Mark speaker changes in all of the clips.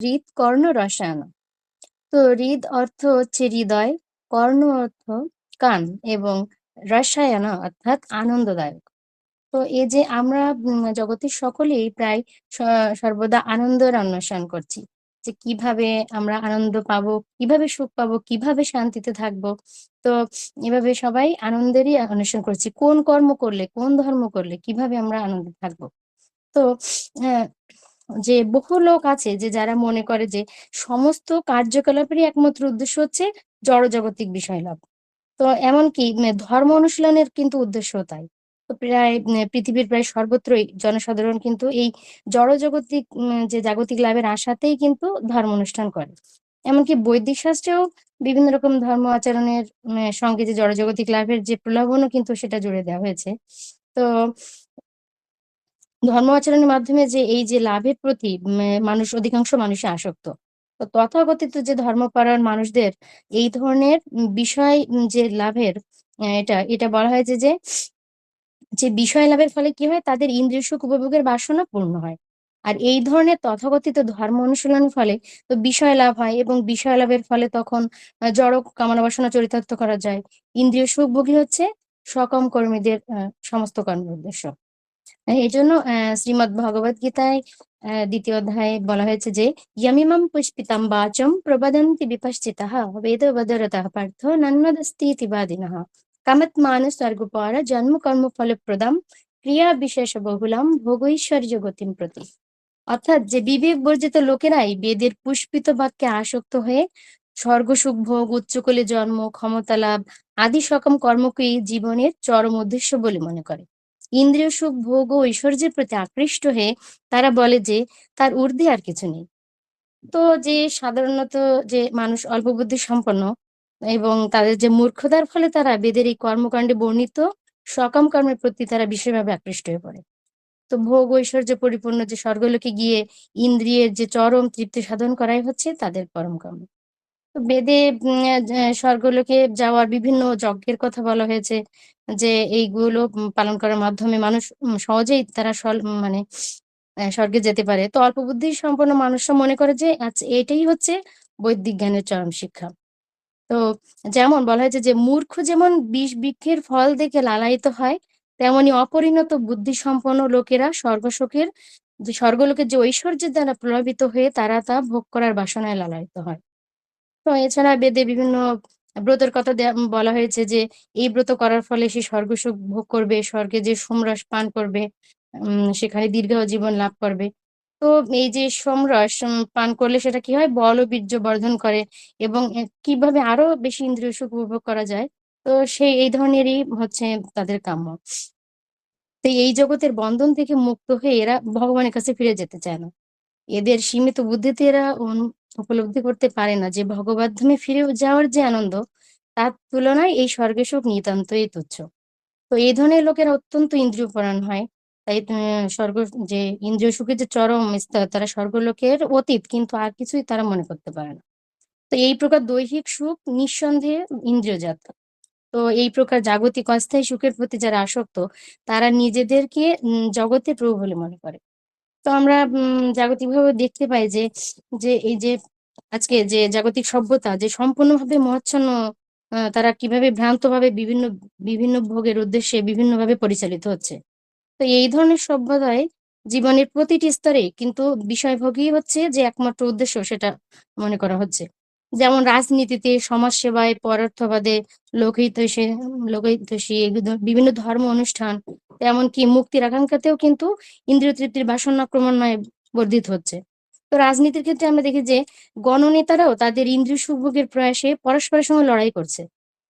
Speaker 1: হৃদ, কর্ণ, রসায়ন। তো হৃদ অর্থ হচ্ছে হৃদয়, কর্ণ অর্থ কান এবং রসায়ন অর্থাৎ আনন্দদায়ক। তো এই যে আমরা জগতের সকলেই প্রায় সর্বদা আনন্দের অন্বেষণ করছি যে কীভাবে আমরা আনন্দ পাবো, কীভাবে সুখ পাবো, কীভাবে শান্তিতে থাকব। তো এভাবে সবাই আনন্দেরই অন্বেষণ করছি, কোন কর্ম করলে, কোন ধর্ম করলে কীভাবে আমরা আনন্দে থাকব। তো যে বহু লোক আছে যে যারা মনে করে যে সমস্ত কার্যকলাপেরই একমাত্র উদ্দেশ্য হচ্ছে জড়জাগতিক বিষয় লাভ তো এমনকি ধর্ম অনুশীলনের কিন্তু উদ্দেশ্য তাই। প্রায় পৃথিবীর প্রায় সর্বত্রই জনসাধারণ কিন্তু এই জড়জগতিক যে জাগতিক লাভের আশাতেই কিন্তু ধর্ম অনুষ্ঠান করে। এমনকি বৈদিক শাস্ত্রেও বিভিন্ন রকম ধর্ম আচরণের সঙ্গে যে জড়জগতিক লাভের যে প্রলোভনও কিন্তু সেটা জুড়ে দেওয়া হয়েছে। তো ধর্ম আচরণের মাধ্যমে যে এই যে লাভের প্রতি মানুষ, অধিকাংশ মানুষই আসক্ত। তো তথাকথিত যে ধর্মপরায়ণ মানুষদের, এই ধরনের বিষয় যে লাভের এটা এটা বলা হয়েছে যে যে বিষয় লাভের ফলে কি হয়? তাদের ইন্দ্রিয় সুখ উপভোগের বাসনা পূর্ণ হয়। আর এই ধরনের তথাকথিত ধর্ম অনুশীলনের ফলে তো বিষয় লাভ হয় এবং বিষয় লাভের ফলে তখন জড় কামনা বাসনা চরিতার্থ করা যায়। ইন্দ্রিয় সুখ ভোগী হচ্ছে সকম কর্মীদের সমস্ত কর্মের উদ্দেশ্য। এই জন্য শ্রীমদ ভগবত গীতায় দ্বিতীয় অধ্যায়ে বলা হয়েছে যে, ইয়মিমম পুষ্পিতাম বাচম প্রবদন্তি বিপশ্চিতঃ বেদবদরতঃ পার্থ নন্মদস্তি বাদিনঃ কামৎমান স্বর্গপর জন্ম কর্ম ফলপ্রদম ক্রিয়া বিশেষ বহুলাম ভোগৈশ্বর্য গতিম প্রতি। অর্থাৎ যে বিবেক বর্জিত লোকেরাই বেদের পুষ্পিত বাক্যে আসক্ত হয়ে স্বর্গ সুখ ভোগ উচ্চকলে জন্ম, ক্ষমতা লাভ আদি সকম কর্মকেই জীবনের চরম উদ্দেশ্য বলে মনে করে। ইন্দ্রিয় সুখ, ভোগ ও ঐশ্বর্যের প্রতি আকৃষ্ট হয়ে তারা বলে যে, তার ঊর্ধ্বে আর কিছু নেই। তো যে সাধারণত যে মানুষ অল্প বুদ্ধি সম্পন্ন এবং তাদের যে মূর্খতার ফলে তারা বেদের এই কর্মকাণ্ডে বর্ণিত সকাম কর্মের প্রতি তারা বিশেষভাবে আকৃষ্ট হয়ে পড়ে। তো ভোগ, ঐশ্বর্য পরিপূর্ণ যে স্বর্গলোকে গিয়ে ইন্দ্রিয়ের যে চরম তৃপ্তি সাধন করাই হচ্ছে তাদের পরম কর্ম বেদে স্বর্গলোকে যাওয়ার বিভিন্ন যজ্ঞের কথা বলা হয়েছে যে, এইগুলো পালন করার মাধ্যমে মানুষ সহজেই তারা মানে স্বর্গে যেতে পারে। তো অল্প বুদ্ধি সম্পন্ন মানুষরা মনে করে যে আচ্ছা এটাই হচ্ছে বৈদিক জ্ঞানের চরম শিক্ষা। তো যেমন বলা হয়েছে যে, মূর্খ যেমন বিষ বৃক্ষের ফল দেখে লালায়িত হয়, তেমনি অপরিণত বুদ্ধি সম্পন্ন লোকেরা স্বর্গশোকের, স্বর্গলোকের যে ঐশ্বর্যের দ্বারা প্রভাবিত হয়ে তারা তা ভোগ করার বাসনায় লালায়িত হয়। এছাড়া বেদে বিভিন্ন ব্রতের কথা বলা হয়েছে যে, এই ব্রত করার ফলে সে স্বর্গ সুখ ভোগ করবে, স্বর্গে যে সোমরস পান করবে সেখানে দীর্ঘ জীবন লাভ করবে। তো এই যে সোমরস পান করলে সেটা কি হয়? বল বীর্য বর্ধন করে এবং কীভাবে আরও বেশি ইন্দ্রিয় সুখ উপভোগ করা যায়? তো সেই এই ধরনেরই হচ্ছে তাদের কাম্য। তো এই জগতের বন্ধন থেকে মুক্ত হয়ে এরা ভগবানের কাছে ফিরে যেতে চায় না। এদের সীমিত বুদ্ধিতে এরা উপলব্ধি করতে পারে না যে ভগবাধ্যমে ফিরে যাওয়ার যে আনন্দ, তার তুলনায় এই স্বর্গের সুখ নিতান্তই তুচ্ছ। তো এই ধরনের লোকেরা অত্যন্ত ইন্দ্রিয় পরায়ণ হয়। তাই স্বর্গ, যে ইন্দ্রিয় সুখের যে চরম স্তর, তারা স্বর্গলোকের অতীত কিন্তু আর কিছুই তারা মনে করতে পারে না। তো এই প্রকার দৈহিক সুখ নিঃসন্দেহে ইন্দ্রিয়জাত। তো এই প্রকার জাগতিক অস্থায়ী সুখের প্রতি যারা আসক্ত, তারা নিজেদেরকে জগতে প্রভু বলে মনে করে। তো আমরা জাগতিকভাবে দেখতে পাই যে যে এই যে আজকে যে জাগতিক সভ্যতা, যে সম্পূর্ণভাবে মহাচ্ছন্ন তারা কীভাবে ভ্রান্তভাবে বিভিন্ন বিভিন্ন ভোগের উদ্দেশ্যে বিভিন্নভাবে পরিচালিত হচ্ছে। তো এই ধরনের সভ্যতায় জীবনের প্রতিটি স্তরে কিন্তু বিষয়ভোগী হচ্ছে যে একমাত্র উদ্দেশ্য সেটা মনে করা হচ্ছে। যেমন রাজনীতিতে সমাজ সেবায় পরার্থবাদে লোকহিতৈষী লোকহিতৈষী বিভিন্ন ধর্ম অনুষ্ঠান, এমনকি মুক্তির আকাঙ্ক্ষাতেও কিন্তু ইন্দ্রিয় তৃপ্তির বাসনা ক্রমান্বয়ে বর্ধিত হচ্ছে। তো রাজনীতির ক্ষেত্রে আমরা দেখি যে গণনেতারাও তাদের ইন্দ্রিয় সুভোগের প্রয়াসে পরস্পরের সঙ্গে লড়াই করছে।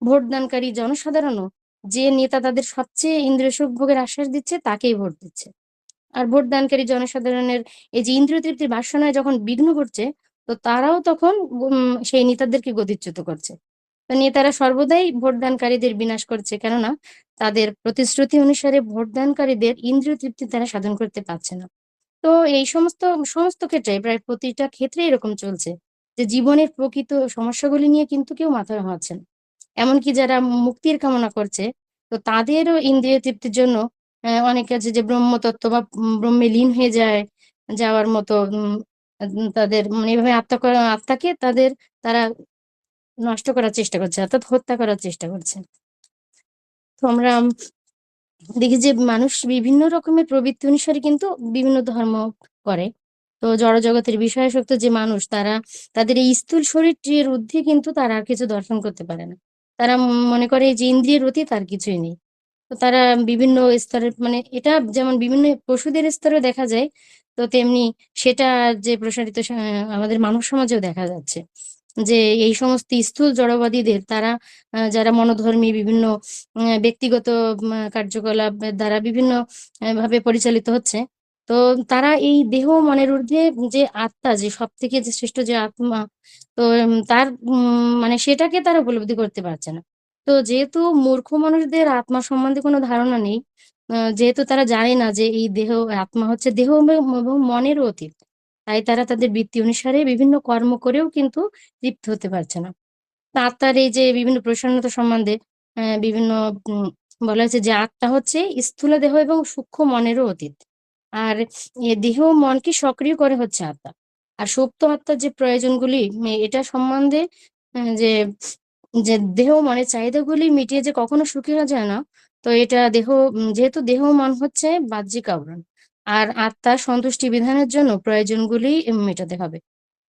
Speaker 1: ভোটদানকারী জনসাধারণও যে নেতা তাদের সবচেয়ে ইন্দ্রিয় সুভোগের আশ্বাস দিচ্ছে, তাকেই ভোট দিচ্ছে। আর ভোটদানকারী জনসাধারণের এই যে ইন্দ্রিয় তৃপ্তির বাসনায় যখন বিঘ্ন ঘটছে তো তারাও তখন সেই নেতাদেরকে গতিচ্যুত করছে। তো নেতারা সর্বদাই ভোটদানকারীদের বিনাশ করছে, কেননা তাদের প্রতিশ্রুতি অনুসারে ভোটদানকারীদের ইন্দ্রিয় তৃপ্তি তারা সাধন করতে পারছে না। তো এই সমস্ত সমস্ত ক্ষেত্রে প্রায় প্রতিটা ক্ষেত্রে এরকম চলছে যে জীবনের প্রকৃত সমস্যাগুলি নিয়ে কিন্তু কেউ মাথা ঘামাচ্ছে না। এমনকি যারা মুক্তির কামনা করছে, তো তাদেরও ইন্দ্রিয় তৃপ্তির জন্য অনেকে আছে যে ব্রহ্মতত্ত্ব বা ব্রহ্মে লীন হয়ে যায়, যাওয়ার মতো তাদের মানে এভাবে আত্মা আত্মাকে তাদের তারা নষ্ট করার চেষ্টা করছে, অর্থাৎ হত্যা করার চেষ্টা করছে। তো আমরা দেখি যে মানুষ বিভিন্ন রকমের প্রবৃত্তি অনুসারে কিন্তু বিভিন্ন ধর্ম করে। তো জড়জগতের বিষয়াসক্ত যে মানুষ, তারা তাদের এই স্থূল শরীরটির ঊর্ধ্বে কিন্তু তারা আর কিছু দর্শন করতে পারে না। তারা মনে করে যে ইন্দ্রিয়ের অতীত আর কিছুই নেই। তো তারা বিভিন্ন স্তরের মানে এটা যেমন বিভিন্ন পশুদের স্তরে দেখা যায় তো তেমনি সেটা যে প্রসারিত আমাদের মানব সমাজেও দেখা যাচ্ছে যে এই সমস্ত স্থূল জড়বাদীদের তারা যারা মনোধর্মী বিভিন্ন ব্যক্তিগত কার্যকলাপ দ্বারা বিভিন্ন ভাবে পরিচালিত হচ্ছে, তো তারা এই দেহ মনের ঊর্ধ্বে যে আত্মা, যে সব থেকে যে শ্রেষ্ঠ যে আত্মা, তো তার মানে সেটাকে তারা উপলব্ধি করতে পারছে না। তো যেহেতু মূর্খ মানুষদের আত্মা সম্বন্ধে কোনো ধারণা নেই যেহেতু তারা জানে না যে এই দেহ, আত্মা হচ্ছে দেহ এবং মনের অতীত। তাই তারা তাদের বৃত্তি অনুসারে বিভিন্ন কর্ম করেও কিন্তু তৃপ্ত হতে পারছে না। আত্মার এই যে বিভিন্ন প্রসন্নতা সম্বন্ধে বিভিন্ন বলা হয়েছে যে আত্মা হচ্ছে স্থূল দেহ এবং সূক্ষ্ম মনেরও অতীত। আর দেহ মনকে সক্রিয় করে হচ্ছে আত্মা। আর সুপ্ত আত্মার যে প্রয়োজনগুলি এটা সম্বন্ধে যে যে দেহ মনের চাহিদাগুলি মিটিয়ে যে কখনো সুখী হওয়া যায় না তো এটা দেহ যেহেতু দেহ মন হচ্ছে বাহ্যিক আবরণ, আর আত্মার সন্তুষ্টি বিধানের জন্য প্রয়োজনগুলি মেটাতে হবে।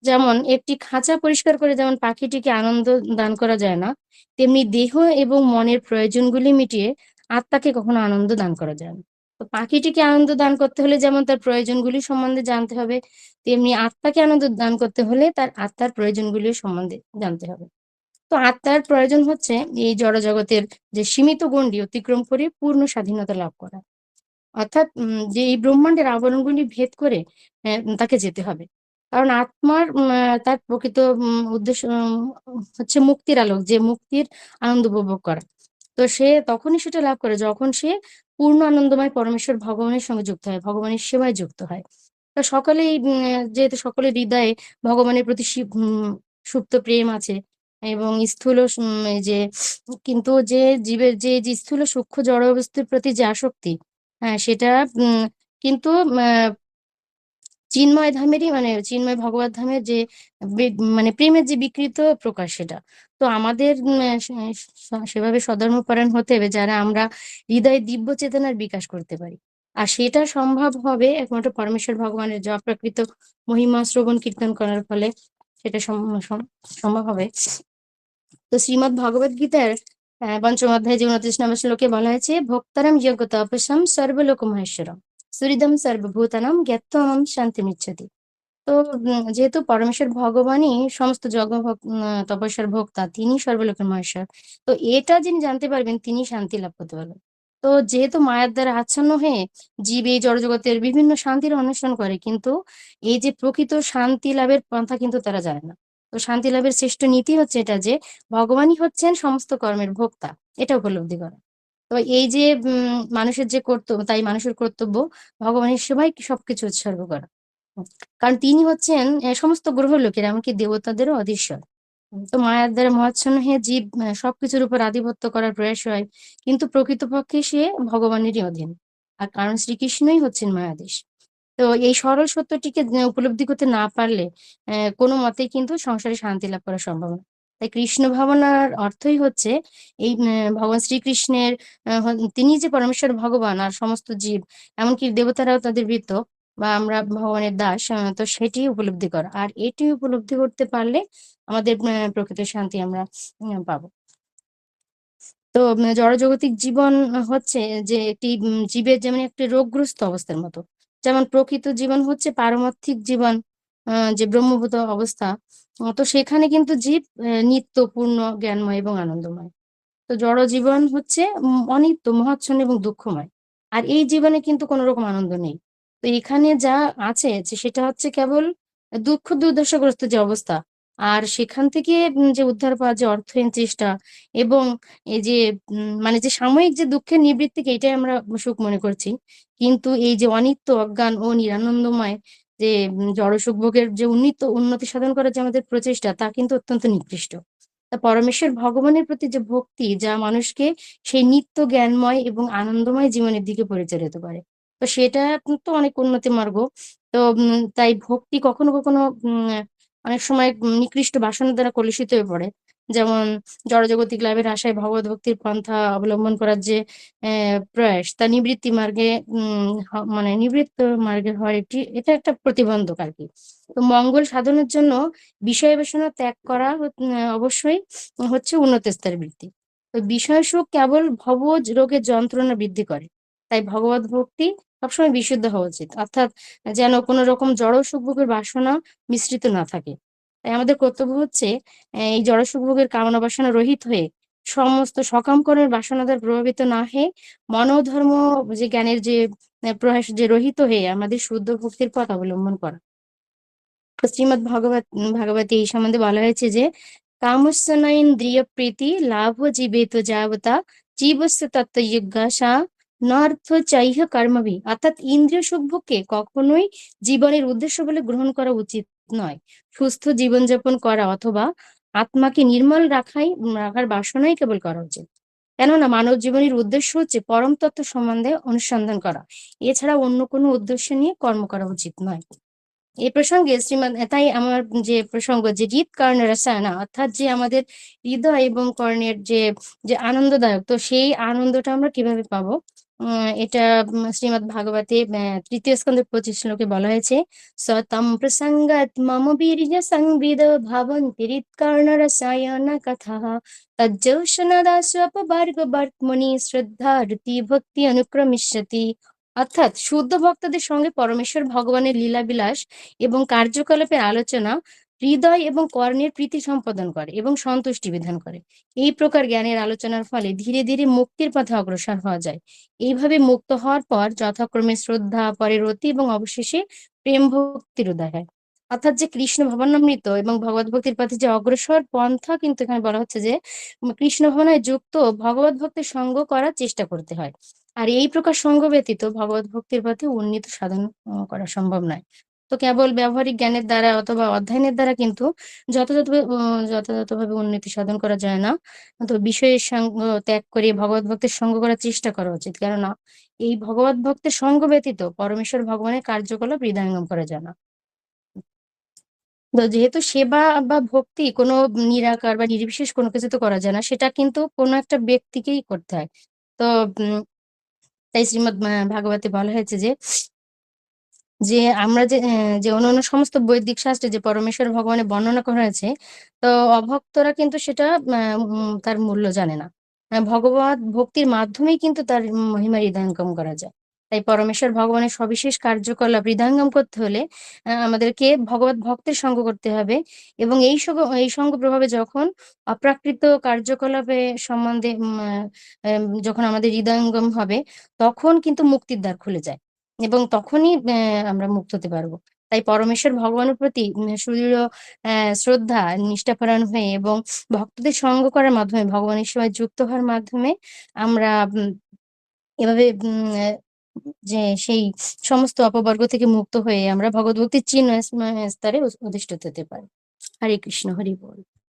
Speaker 1: যেমন, একটি খাঁচা পরিষ্কার করে যেমন পাখিটিকে আনন্দ দান করা যায় না, তেমনি দেহ এবং মনের প্রয়োজনগুলি মিটিয়ে আত্মাকে কখনো আনন্দ দান করা যায় না। তো পাখিটিকে আনন্দ দান করতে হলে যেমন তার প্রয়োজনগুলি সম্বন্ধে জানতে হবে, তেমনি আত্মাকে আনন্দ দান করতে হলে তার আত্মার প্রয়োজনগুলি সম্বন্ধে জানতে হবে। তো আত্মার প্রয়োজন হচ্ছে এই জড়জগতের যে সীমিত গণ্ডি অতিক্রম করে পূর্ণ স্বাধীনতা লাভ করা। অর্থাৎ যে এই ব্রহ্মাণ্ডের আবরণগুলি ভেদ করে তাকে যেতে হবে। কারণ আত্মার তার প্রকৃত উদ্দেশ্য হচ্ছে মুক্তির আলোক, যে মুক্তির আনন্দ উপভোগ করা। তো সে তখনই সেটা লাভ করে যখন সে পূর্ণ আনন্দময় পরমেশ্বর ভগবানের সঙ্গে যুক্ত হয়, ভগবানের সেবায় যুক্ত হয়। তো সকলেই যেহেতু সকলের হৃদয়ে ভগবানের প্রতি সুপ্ত প্রেম আছে এবং স্থূল যে, কিন্তু যে জীবের যে স্থূল সূক্ষ্ম জড় অবস্থার প্রতি যে আসক্তি হ্যাঁ সেটা কিন্তু চিন্ময় ধামেরই মানে চিন্ময় ভগবত ধামের যে মানে প্রেমের যে বিকৃত প্রকাশ সেটা। তো আমাদের সেভাবে সধর্মপরায়ণ হতে হবে যারা আমরা হৃদয়ে দিব্য চেতনার বিকাশ করতে পারি। আর সেটা সম্ভব হবে একমাত্র পরমেশ্বর ভগবানের যা প্রকৃত মহিমা শ্রবণ কীর্তন করার ফলে। সেটা সম্ভব হবে। তো শ্রীমদ ভগবত গীতার পঞ্চম অধ্যায় যে উনত্রিশ নম্বর শ্লোকে বলা হয়েছে, ভক্তারাম যোগ্য তপসম সর্বলোক মহেশ্বরম সুরিদম সর্বভূতানাম জ্ঞাতম শান্তি মিচ্ছতি তো যেহেতু পরমেশ্বর ভগবানই সমস্ত যজ্ঞ তপস্যার ভোক্তা, তিনি সর্বলোকের মহেশ্বর তো এটা যিনি জানতে পারবেন, তিনি শান্তি লাভ করতে পারবেন। তো যেহেতু মায়ার দ্বারা আচ্ছন্ন হয়ে জীব এই জড়জগতের বিভিন্ন শান্তির অনুষ্ঠান করে, কিন্তু এই যে প্রকৃত শান্তি লাভের পন্থা কিন্তু তারা জানে না। তো শান্তি লাভের শ্রেষ্ঠ নীতি হচ্ছে এটা যে, ভগবানই হচ্ছেন সমস্ত কর্মের ভোক্তা। এটা উপলব্ধি করা। তো এই যে মানুষের যে কর্তব্য, তাই মানুষের কর্তব্য ভগবানের সেবাই সবকিছু উৎসর্গ করা। কারণ তিনি হচ্ছেন সমস্ত গ্রহ লোকের, এমনকি দেবতাদেরও অধীশ্বর। তো মায়ার দ্বারা মহাচ্ছন্ন হয়ে জীব সবকিছুর উপর আধিপত্য করার প্রয়াস হয়। কিন্তু প্রকৃতপক্ষে সে ভগবানেরই অধীন, আর কারণ শ্রীকৃষ্ণই হচ্ছেন মায়াদেশ। তো এই সরল সত্যটিকে উপলব্ধি করতে না পারলে কোনো মতেই কিন্তু সংসারে শান্তি লাভ করা সম্ভব না। তাই কৃষ্ণ ভাবনার অর্থই হচ্ছে, এই ভগবান শ্রীকৃষ্ণের তিনি যে পরমেশ্বর ভগবান আর সমস্ত জীব, এমনকি দেবতারাও তাদের বৃত্ত বা আমরা ভগবানের দাস তো সেটি উপলব্ধি করা। আর এটি উপলব্ধি করতে পারলে আমাদের প্রকৃত শান্তি আমরা পাবো। তো জড়জগতিক জীবন হচ্ছে যে একটি জীবের যেমন একটি রোগগ্রস্ত অবস্থার মতো, যেমন প্রকৃত জীবন হচ্ছে পারমার্থিক জীবন যে ব্রহ্মভূত অবস্থা তো সেখানে কিন্তু জীব নিত্য পূর্ণ জ্ঞানময় এবং আনন্দময়। তো জড় জীবন হচ্ছে অনিত্য, মহাচ্ছন্ন এবং দুঃখময়। আর এই জীবনে কিন্তু কোনো রকম আনন্দ নেই। তো এখানে যা আছে সেটা হচ্ছে কেবল দুঃখ দুর্দশাগ্রস্ত যে অবস্থা, আর সেখান থেকে যে উদ্ধার পাওয়া যে অর্থহীন চেষ্টা এবং এই যে মানে যে সাময়িক যে দুঃখের নিবৃত্তিকে এটাই আমরা সুখ মনে করছি। কিন্তু এই যে অনিত্য, অজ্ঞান ও নিরানন্দময় যে জড়সুখ ভোগের যে উন্নীত, উন্নতি সাধন করার যে আমাদের প্রচেষ্টা, তা কিন্তু অত্যন্ত নিকৃষ্ট। তা পরমেশ্বর ভগবানের প্রতি যে ভক্তি যা মানুষকে সেই নিত্য জ্ঞানময় এবং আনন্দময় জীবনের দিকে পরিচালিত করে। তো সেটা তো অনেক উন্নতি মার্গ তো তাই ভক্তি কখনো, কখনো অনেক সময় নিকৃষ্ট বাসনা দ্বারা কলুষিত হয়ে পড়ে। যেমন জড়জাগতিক লাভের আশায় ভগবত ভক্তির পন্থা অবলম্বন করার যে প্রয়াস তা নিবৃত্তি মার্গে মানে নিবৃত্ত মার্গে হওয়ার একটি এটা একটা প্রতিবন্ধক আর কি তো মঙ্গল সাধনের জন্য বিষয় বাসনা ত্যাগ করা অবশ্যই হচ্ছে উন্নত স্তরের বৃত্তি। তো বিষয় সুখ কেবল ভবজ রোগের যন্ত্রণা বৃদ্ধি করে। তাই ভগবত ভক্তি সবসময় বিশুদ্ধ হওয়া উচিত। অর্থাৎ যেন কোনো রকম জড় সুখভোগের বাসনা মিশ্রিত না থাকে। তাই আমাদের কর্তব্য হচ্ছে এই জড় সুখভোগের কামনা বাসনা রহিত হয়ে সমস্ত সকাম কর্মের বাসনা দ্বারা প্রভাবিত না হয়ে মনোধর্ম যে জ্ঞানের যে প্রয়াস যে রহিত হয়ে আমাদের শুদ্ধ ভক্তির পথ অবলম্বন করা। তো শ্রীমদ্ ভগবত ভাগবতী এই সম্বন্ধে বলা হয়েছে যে, "কামস্যেনৈন্দ্রিয় প্রীতি লাভ জীবেত যাবতা জীবস্য তত্ত্ব জিজ্ঞাসা নার্থ চাইহ কর্মভি" অর্থাৎ ইন্দ্রিয় সুখভোগকে কখনোই জীবনের উদ্দেশ্য বলে গ্রহণ করা উচিত নয়। সুস্থ জীবনযাপন করা অথবা আত্মাকে নির্মল রাখাই রাখার বাসনাই কেবল করা উচিত। কেননা মানব জীবনের উদ্দেশ্য হচ্ছে পরম তত্ত্ব সম্বন্ধে অনুসন্ধান করা। এছাড়া অন্য কোনো উদ্দেশ্য নিয়ে কর্ম করা উচিত নয়। এই প্রসঙ্গে শ্রীমান তাই আমার যে প্রসঙ্গ যে হৃৎকর্ণ রসায়না অর্থাৎ যে আমাদের হৃদয় এবং কর্ণের যে, যে আনন্দদায়ক তো সেই আনন্দটা আমরা কীভাবে পাবো? এটা উম শ্রীমদ্ ভাগবতে অ্যা ৩য় স্কন্ধের ২৫ শ্লোকে বলা হয়েছে, "সতম প্রসঙ্গাৎ মম বীর্য সংবিদ ভবন্তি হৃৎকর্ণ রসায়ন কথাঃ। তজ্জৌষনদাস্বপবর্গ বর্ত্মনি শ্রদ্ধা রতি ভক্তি অনুক্রমিষ্যতি" অর্থাৎ শুদ্ধ ভক্তদের সঙ্গে পরমেশ্বর ভগবানের লীলাবিলাস এবং কার্যকলাপের আলোচনা হৃদয় এবং কর্ণের প্রীতি সম্পাদন করে এবং সন্তুষ্টি বিধান করে। এই প্রকার জ্ঞানের আলোচনার ফলে ধীরে, ধীরে মুক্তির পথে অগ্রসর হওয়া যায়। এইভাবে মুক্ত হওয়ার পর যথাক্রমে শ্রদ্ধা, পরে রতি এবং অবশেষে প্রেম ভক্তির উদয় হয়। অর্থাৎ যে কৃষ্ণ ভবনামৃত এবং ভগবত ভক্তির পথে যে অগ্রসর পন্থা কিন্তু এখানে বলা হচ্ছে যে, কৃষ্ণ ভবনায় যুক্ত ভগবত ভক্তের সঙ্গ করার চেষ্টা করতে হয়। আর এই প্রকার সঙ্গ ব্যতীত ভগবত ভক্তির পথে উন্নীত সাধন করা সম্ভব নয়। তো কেবল ব্যবহারিক জ্ঞানের দ্বারা অথবা অধ্যয়নের দ্বারা কিন্তু যথাযথভাবে যথাযথভাবে উন্নতি সাধন করা যায় না। তো বিষয়ের সঙ্গ ত্যাগ করে ভগবত ভক্তের সঙ্গ করার চেষ্টা করা উচিত। কেননা এই ভগবত ভক্তের সঙ্গ ব্যতীত পরমেশ্বর ভগবানের কার্যকলাপ হৃদয়ঙ্গম করা যায় না। তো যেহেতু সেবা বা ভক্তি কোনো নিরাকার বা নির্বিশেষ কোনো কিছু তো করা যায় না। সেটা কিন্তু কোনো একটা ব্যক্তিকেই করতে হয়। তো তাই শ্রীমদ্ ভাগবতে বলা হয়েছে যে, যে আমরা যে যে অন্যান্য সমস্ত বৈদিক শাস্ত্রে যে পরমেশ্বর ভগবানের বর্ণনা করা হয়েছে, তো অভক্তরা কিন্তু সেটা তার মূল্য জানে না। ভগবত ভক্তির মাধ্যমেই কিন্তু তার মহিমা হৃদয়ঙ্গম করা যায়। তাই পরমেশ্বর ভগবানের সবিশেষ কার্যকলাপ হৃদয়ঙ্গম করতে হলে আমাদেরকে ভগবত ভক্তের সঙ্গ করতে হবে এবং এই সগ এই সঙ্গ প্রভাবে যখন অপ্রাকৃত কার্যকলাপে সম্বন্ধে যখন আমাদের হৃদয়ঙ্গম হবে, তখন কিন্তু মুক্তির দ্বার খুলে যায় এবং তখনই আমরা মুক্ত হতে পারব। তাই পরমেশ্বর ভগবানের প্রতি সুদৃঢ় শ্রদ্ধা, নিষ্ঠাপরায়ণ হয়ে এবং ভক্তদের সঙ্গ করার মাধ্যমে ভগবানের সেবায় যুক্ত হওয়ার মাধ্যমে আমরা এভাবে যে সেই সমস্ত অপবর্গ থেকে মুক্ত হয়ে আমরা ভগবত ভক্তির চিহ্ন স্তরে অধিষ্ঠিত হতে পারি। হরে কৃষ্ণ, হরি বল।